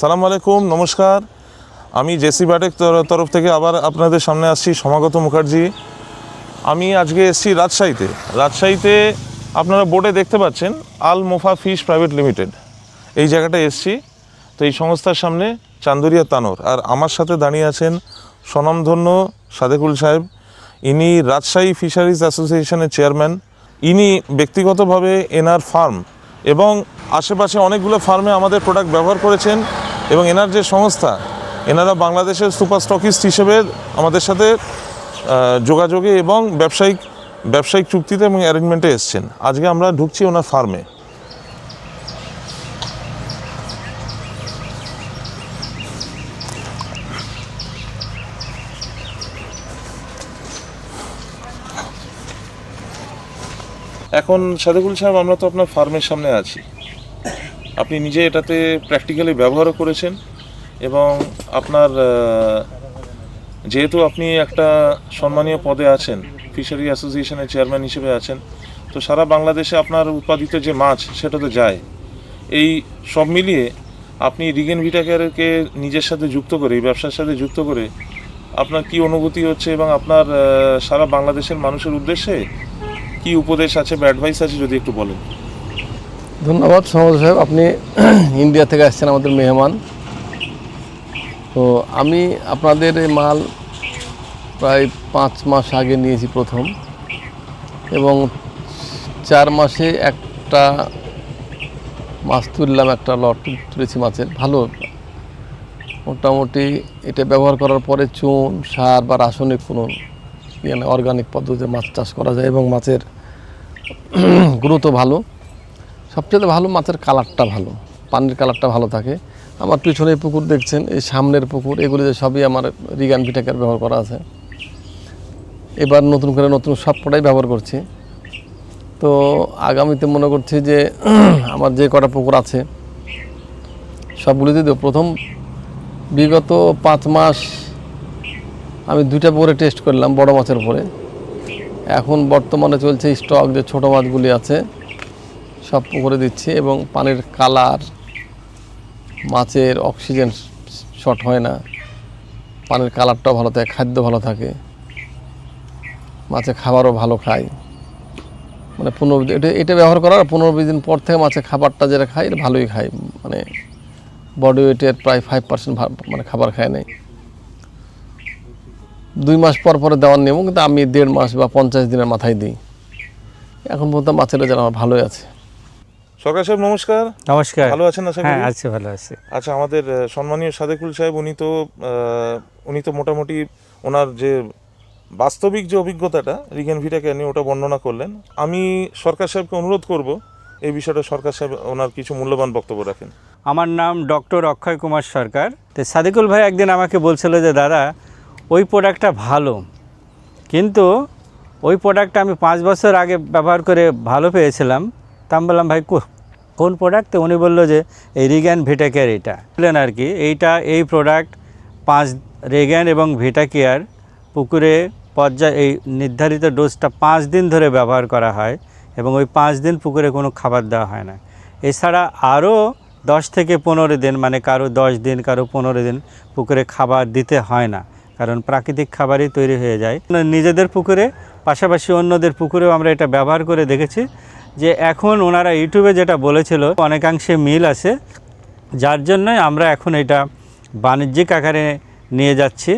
সালাম আলাইকুম, নমস্কার। আমি জেসি বাটেক তর- তরফ থেকে আবার আপনাদের সামনে আসছি, সমাগত মুখার্জি। আমি আজকে এসেছি রাজশাহীতে। রাজশাহীতে আপনারা বোর্ডে দেখতে পাচ্ছেন, Al Mofa fish private limited. এই জায়গাটায় এসেছি। তো এই সংস্থার সামনে চান্দুরিয়া তানোর। আর আমার সাথে দাঁড়িয়ে আছেন স্বনামধন্য সাদেকুল সাহেব। ইনি রাজশাহী ফিশারিজ অ্যাসোসিয়েশনের চেয়ারম্যান। ইনি ব্যক্তিগতভাবে এনার ফার্ম এবং আশেপাশে অনেকগুলো ফার্মে আমাদের প্রোডাক্ট ব্যবহার করেছেন। এবং এনার যে সংস্থা, এনারা বাংলাদেশের সুপার স্টকিস্ট হিসেবে আমাদের সাথে যোগাযোগে এবং ব্যবসায়িক ব্যবসায়িক চুক্তিতে এবং অ্যারেঞ্জমেন্টে এসছেন। আজকে আমরা ঢুকছি ওনার ফার্মে এখন সাদেকুল সাহেব, আমরা তো আপনার ফার্মের সামনে আছি। আপনি নিজে এটাতে প্র্যাকটিক্যালি ব্যবহারও করেছেন এবং আপনার যেহেতু আপনি একটা সম্মানীয় পদে আছেন ফিশারি অ্যাসোসিয়েশনের চেয়ারম্যান হিসেবে আছেন, তো সারা বাংলাদেশে আপনার উৎপাদিত যে মাছ, সেটা তো যায়। এই সব মিলিয়ে আপনি রিগেন ভিটাকেয়ারকে নিজের সাথে যুক্ত করে, এই ব্যবসার সাথে যুক্ত করে আপনার কি অনুভূতি হচ্ছে এবং আপনার সারা বাংলাদেশের মানুষের উদ্দেশ্যে কি উপদেশ আছে বা অ্যাডভাইস আছে যদি একটু বলেন? ধন্যবাদ সমাজ সাহেব, আপনি ইন্ডিয়া থেকে আসছেন আমাদের মেহমান। তো আমি আপনাদের এই মাল প্রায় পাঁচ মাস আগে নিয়েছি প্রথম এবং চার মাসে একটা মাছ তুললাম, একটা লট তুলেছি মাছের। ভালো। মোটামুটি এটা ব্যবহার করার পরে চুন, সার বা রাসায়নিক কোনো ইয়ে অর্গানিক পদ্ধতিতে মাছ চাষ করা যায় এবং মাছের গুরুত্ব ভালো। সবচেয়ে ভালো মাছের কালারটা ভালো, পানির কালারটা ভালো থাকে। আমার পিছনে পুকুর দেখছেন, এই সামনের পুকুর এগুলিতে সবই আমার রিগান ভিটাকার ব্যবহার করা আছে। এবার নতুন করে নতুন সব কটাই ব্যবহার করছি। তো আগামীতে মনে করছি যে আমার যে কটা পুকুর আছে, সবগুলিতে দেবো প্রথম বিগত পাঁচ মাস আমি দুইটা পুকুরে টেস্ট করলাম বড় মাছের উপরে। এখন বর্তমানে চলছে স্টক যে ছোটো মাছগুলি আছে সব পুকুরে দিচ্ছি এবং পানির কালার, মাছের অক্সিজেন শর্ট হয় না। পানির কালারটাও ভালো থাকে, খাদ্য ভালো থাকে। মাছে খাবারও ভালো খায়। মানে পনেরো এটা এটা ব্যবহার করার পনেরো বিশ দিন পর থেকে মাছের খাবারটা যেটা খায়, এটা ভালোই খায়। মানে বডি ওয়েটের প্রায় ফাইভ পার্সেন্ট মানে খাবার খায় নাই। দুই মাস পর পরে দেওয়ার নিয়ম, কিন্তু আমি দেড় মাস বা পঞ্চাশ দিনের মাথায় দিই। এখন পর্যন্ত মাছের রেজাল্ট আমার ভালোই আছে। সরকার সাহেব নমস্কার। নমস্কার। ভালো আছেন আশা হ্যাঁ আছে ভালো আছে। আচ্ছা আমাদের সম্মানীয় সাদেকুল সাহেব উনি তো উনি তো মোটামুটি ওনার যে বাস্তবিক যে অভিজ্ঞতাটা রিগেন ভিটাকে নিয়ে ওটা বর্ণনা করলেন। আমি সরকার সাহেবকে অনুরোধ করব এই বিষয়টা সরকার সাহেব ওনার কিছু মূল্যবান বক্তব্য রাখেন। আমার নাম ডক্টর অক্ষয় কুমার সরকার। তো সাদিকুল ভাই একদিন আমাকে বলছিল যে দাদা ওই প্রোডাক্টটা ভালো কিন্তু ওই প্রোডাক্টটা আমি পাঁচ বছর আগে ব্যবহার করে ভালো পেয়েছিলাম তা আমি বললাম, ভাই কোন প্রোডাক্ট তো উনি বলল যে, এই রিগ্যান ভিটাকেয়ার এইটা বললেন আর কি, এইটা, এই প্রোডাক্ট পাঁচ রেগ্যান এবং ভিটাকেয়ার পুকুরে পর্যায়, এই নির্ধারিত ডোজটা পাঁচ দিন ধরে ব্যবহার করা হয় এবং ওই পাঁচ দিন পুকুরে কোনো খাবার দেওয়া হয় না। এছাড়া আরও দশ থেকে পনেরো দিন মানে কারও দশ দিন, কারও পনেরো দিন পুকুরে খাবার দিতে হয় না, কারণ প্রাকৃতিক খাবারই তৈরি হয়ে যায়। নিজেদের পুকুরে, পাশাপাশি অন্যদের পুকুরেও আমরা এটা ব্যবহার করে দেখেছি। যে এখন ওনারা ইউটিউবে যেটা বলেছিল, অনেকাংশে মিল আছে। যার জন্যই আমরা এখন এটা বাণিজ্যিক আকারে নিয়ে যাচ্ছি।